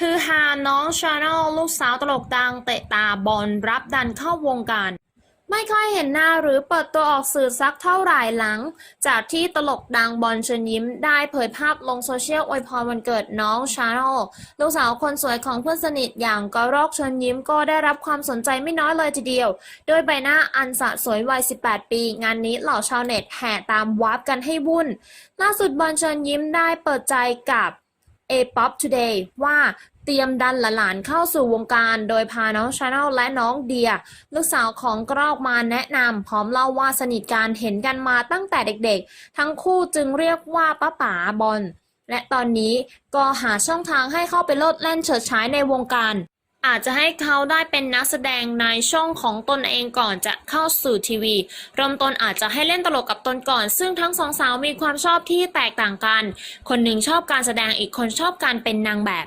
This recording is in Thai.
ฮือฮาน้องชาแนลลูกสาวตลกดังเตะตาบอลรับดันเข้าวงการ ไม่ค่อยเห็นหน้าหรือเปิดตัวออกสื่อสักเท่าไหร่หลัง จากที่ตลกดังบอลเชิญยิ้มได้เผยภาพลงโซเชียลอวยพรวันเกิดน้องชาแนลลูกสาวคนสวยของเพื่อนสนิทอย่างกระรอกเชิญยิ้มก็ได้รับความสนใจไม่น้อยเลยทีเดียว โดยใบหน้าอันสะสวยวัย 18 ปี งานนี้เหล่าชาวเน็ตแห่ตามวาร์ปกันให้วุ่นล่าสุดบอลเชิญยิ้มได้เปิดใจกับ A-POP Today ว่าเตรียมดันหลานๆเข้าสู่วงการโดยพาน้องชาแนลและน้องเดีย ลูกสาวของกรอกมาแนะนำพร้อมเล่าว่าสนิทการเห็นกันมาตั้งแต่เด็กๆ ทั้งคู่จึงเรียกว่าป้าป๋าบอลและตอนนี้ก็หาช่องทางให้เข้าไปโลดแล่นเฉิดฉายในวงการ อาจจะให้เขาได้เป็นนักแสดงในช่องของตนเองก่อนจะเข้าสู่ทีวี เริ่มต้นอาจจะให้เล่นตลกกับตนก่อน ซึ่งทั้งสองสาวมีความชอบที่แตกต่างกัน คนหนึ่งชอบการแสดงอีกคนชอบการเป็นนางแบบ